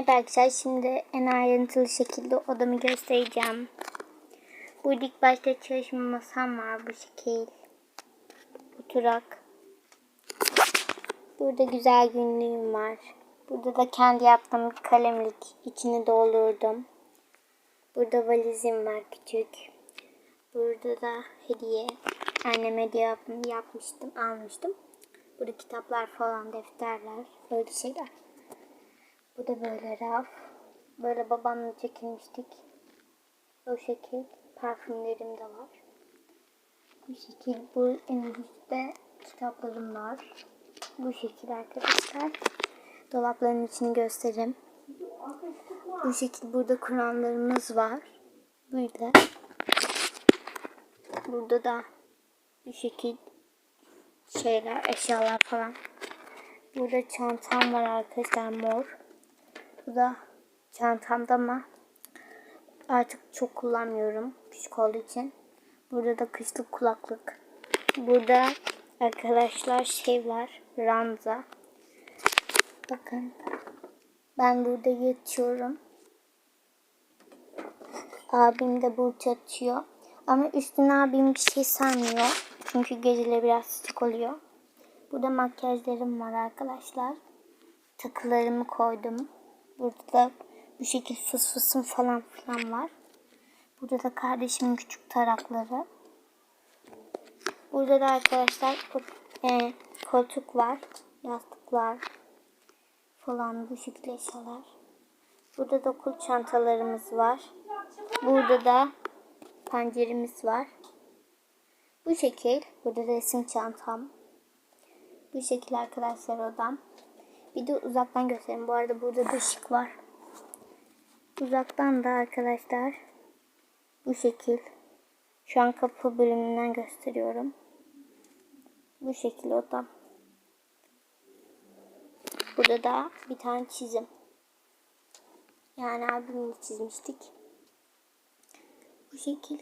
Merhaba arkadaşlar. Şimdi en ayrıntılı şekilde odamı göstereceğim. Burada ilk başta çalışma masam var bu şekil. Oturak. Burada güzel günlüğüm var. Burada da kendi yaptığım kalemlik içini doldurdum. Burada valizim var küçük. Burada da hediye. Anneme hediye yap- yapmıştım, almıştım. Burada kitaplar falan, defterler, böyle şeyler. Bu da böyle raf. Böyle babamla çekilmiştik. O şekil. Parfümlerim de var. Bu şekil. Bu en üstte kitaplarım var. Bu şekil arkadaşlar. Dolapların içini göstereyim. Bu şekil burada Kur'anlarımız var. Böyle. Burada da bu şekil şeyler, eşyalar falan. Burada çantam var arkadaşlar mor. Bu da çantamda ama artık çok kullanmıyorum küçük olduğu için. Burada da kışlık kulaklık. Burada arkadaşlar şey var. Ranza. Bakın. Ben burada yatıyorum. Abim de burada yatıyor. Ama üstüne abim bir şey sarmıyor. Çünkü geceleri biraz sıcak oluyor. Burada makyajlarım var arkadaşlar. Takılarımı koydum. Burada da bu şekil fıs fısım falan filan var. Burada da kardeşimin küçük tarakları. Burada da arkadaşlar e, koltuk var. Yastıklar falan bu şekilde eşyalar. Burada da okul çantalarımız var. Burada da pancerimiz var. Bu şekil. Burada resim çantam. Bu şekil arkadaşlar odam. Bir de uzaktan göstereyim. Bu arada burada da ışık var. Uzaktan da arkadaşlar bu şekil. Şu an kapı bölümünden gösteriyorum. Bu şekil odam. Burada da bir tane çizim. Yani abimle çizmiştik. Bu şekil.